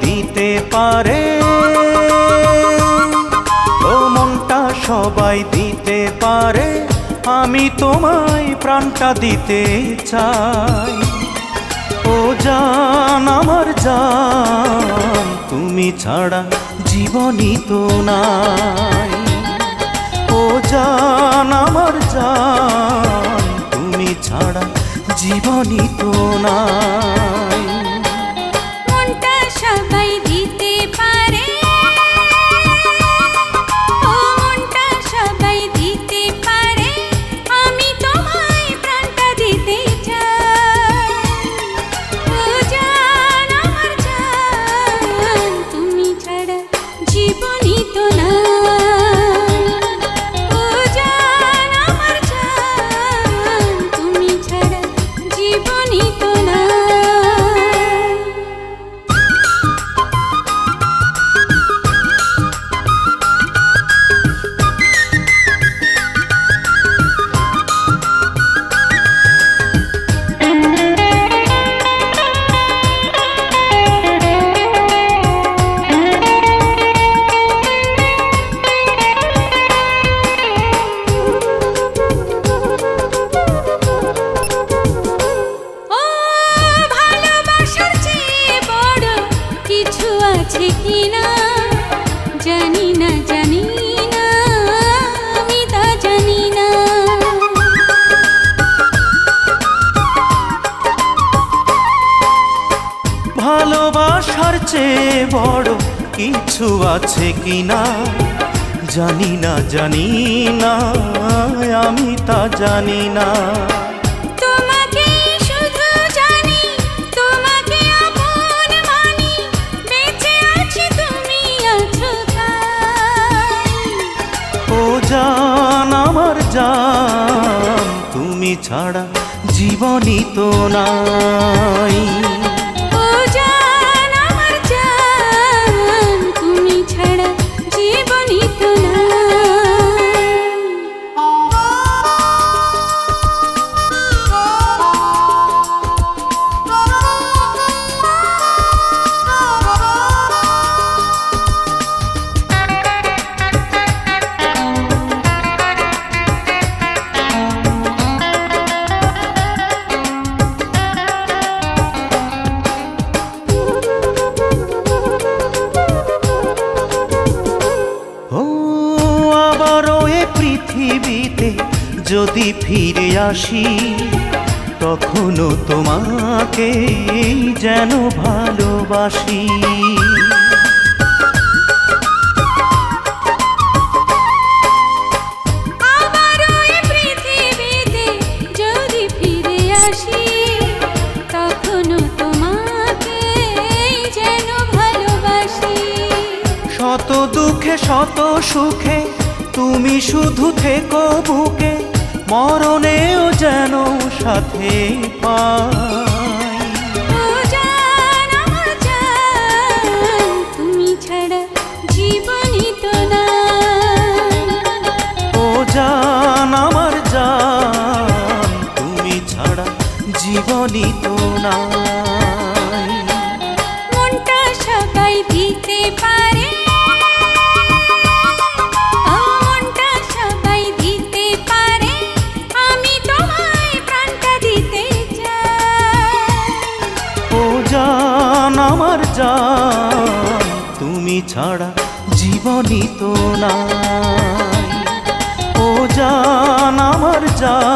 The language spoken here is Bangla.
দিতে পারে। ও মনটা সবাই দিতে পারে। আমি তোমায় প্রাণটা দিতে চাই। ও জান, আমার জান, তুমি ছাড়া জীবনই তো নাই। ও জান, আমার জান, তুমি ছাড়া জীবনই তো নাই। আছে কিনা, জানি না জানি না, আমি তা জানি না। ভালোবাসার চেয়ে বড় কিছু আছে কিনা, জানি না জানি না, আমি তা জানি না। জান আমার জান তুমি ছাড়া জীবনই তো নাই। পৃথিবীতে যদি ফিরে আসি তখনও তোমাকে যেন ভালোবাসি। আবারও এ পৃথিবীতে যদি ফিরে আসি তখনও তোমাকে শত দুঃখে শত সুখে তুমি শুধু থেকো বুকে, মরণেও যেন সাথে পাই। তুমি ছাড়া জীবনই তো নাই ও জান আমার জান, তুমি ছাড়া জীবনই তো নাই। মনটা সবাই দিতে পারে আমার জান তুমি ছাড়া জীবনই তো না ও জান আমার জান